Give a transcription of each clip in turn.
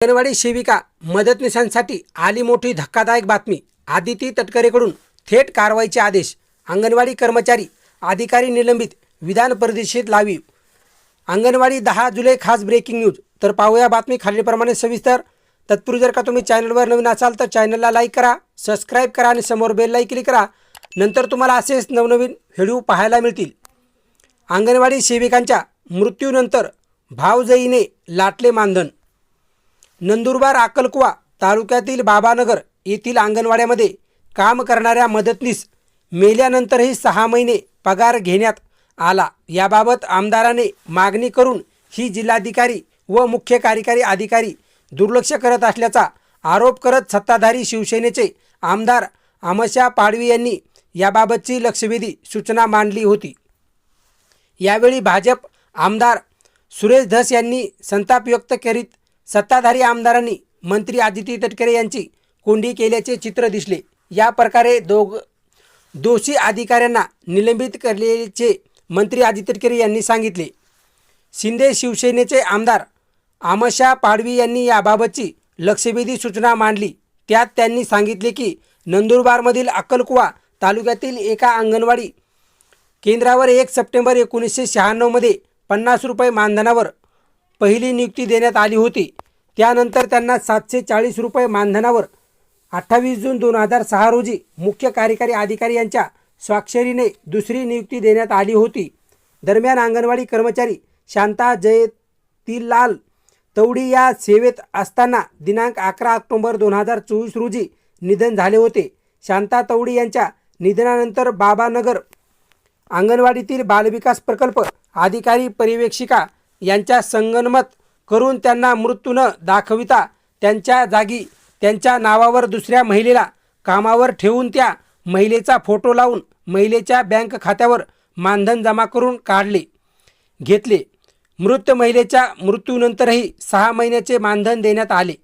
अंगणवाडी सेविका मदतनीसांसाठी आली मोठी धक्कादायक बातमी. आदिती तटकरेकडून थेट कारवाईचे आदेश. अंगणवाडी कर्मचारी अधिकारी निलंबित. विधान परिषदेत लावी. अंगणवाडी दहा जुलै खास ब्रेकिंग न्यूज तर पाहूया बातमी खालीलप्रमाणे सविस्तर. तत्पूर्वी जर का तुम्ही चॅनलवर नवीन असाल तर चॅनलला लाईक करा सबस्क्राईब करा आणि समोर बेललाही क्लिक करा. नंतर तुम्हाला असेच नवनवीन व्हिडिओ पाहायला मिळतील. अंगणवाडी सेविकांच्या मृत्यूनंतर भावजईने लाटले मानधन. नंदुरबार अक्कलकुवा तालुक्यातील बाबानगर येथील अंगणवाड्यामध्ये काम करणाऱ्या मदतनीस मेल्यानंतरही सहा महिने पगार घेण्यात आला. याबाबत आमदाराने मागणी करून ही जिल्हाधिकारी व मुख्य कार्यकारी अधिकारी दुर्लक्ष करत असल्याचा आरोप करत सत्ताधारी शिवसेनेचे आमदार अमशा पाडवी यांनी याबाबतची लक्षवेधी सूचना मांडली होती. यावेळी भाजप आमदार सुरेश धस यांनी संताप व्यक्त करीत सत्ताधारी आमदारांनी मंत्री आदिती तटकरे यांची कोंडी केल्याचे चित्र दिसले. या प्रकारे दोघ दोषी अधिकाऱ्यांना निलंबित केल्याचे मंत्री आदित्य तटकरे यांनी सांगितले. शिंदे शिवसेनेचे आमदार आमशा पाडवी यांनी याबाबतची लक्षवेधी सूचना मांडली. त्यात त्यांनी सांगितले की नंदुरबारमधील अक्कलकुवा तालुक्यातील एका अंगणवाडी केंद्रावर एक सप्टेंबर एकोणीसशे शहाण्णवमध्ये पन्नास रुपये मानधनावर पहिली नियुक्ती देण्यात आली होती. त्यानंतर त्यांना सातशे चाळीस रुपये मानधनावर अठ्ठावीस जून दोन हजार सहा रोजी मुख्य कार्यकारी अधिकारी यांच्या स्वाक्षरीने दुसरी नियुक्ती देण्यात आली होती. दरम्यान अंगणवाडी कर्मचारी शांता जयतीलाल तवडी या सेवेत असताना दिनांक अकरा ऑक्टोंबर दोन हजार चोवीस रोजी निधन झाले होते. शांता तवडी यांच्या निधनानंतर बाबानगर अंगणवाडीतील बालविकास प्रकल्प अधिकारी पर्यवेक्षिका यांच्या संगनमत करून त्यांना मृत्यू न दाखविता त्यांच्या जागी त्यांच्या नावावर दुसऱ्या महिलेला कामावर ठेवून त्या महिलेचा फोटो लावून महिलेच्या बँक खात्यावर मानधन जमा करून काढले. घेतले. मृत महिलेच्या मृत्यूनंतरही सहा महिन्याचे मानधन देण्यात आले.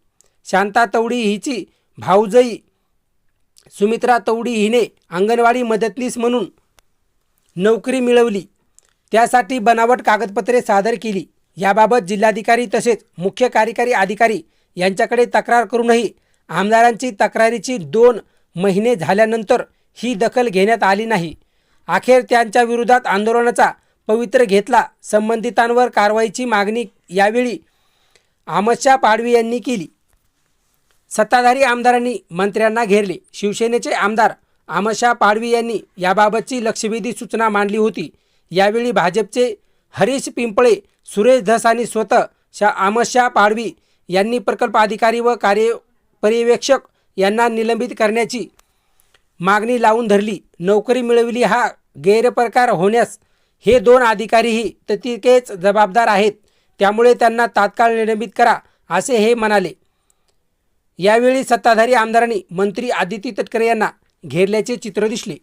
शांता तवडी हिची भाऊजई सुमित्रा तवडी हिने अंगणवाडी मदतनीस म्हणून नोकरी मिळवली. त्यासाठी बनावट कागदपत्रे सादर केली. याबाबत जिल्हाधिकारी तसेच मुख्य कार्यकारी अधिकारी यांच्याकडे तक्रार करूनही आमदारांची तक्रारीची दोन महिने झाल्यानंतर ही दखल घेण्यात आली नाही. अखेर त्यांच्या विरोधात आंदोलनाचा पवित्र घेतला. संबंधितांवर कारवाईची मागणी यावेळी आमशा पाडवी यांनी केली. सत्ताधारी आमदारांनी मंत्र्यांना घेरले. शिवसेनेचे आमदार आमशा पाडवी यांनी याबाबतची लक्षवेधी सूचना मांडली होती. यावेळी भाजपचे हरीश पिंपळे सुरेश धस आणि स्वतः शा आमशा पाडवी यांनी प्रकल्प अधिकारी व कार्य पर्यवेक्षक यांना निलंबित करण्याची मागणी लावून धरली. नोकरी मिळवली हा गैरप्रकार होण्यास हे दोन अधिकारीही तितकेच जबाबदार आहेत. त्यामुळे त्यांना तात्काळ निलंबित करा असे हे म्हणाले. यावेळी सत्ताधारी आमदारांनी मंत्री आदिती तटकरे यांना घेरल्याचे चित्र दिसले.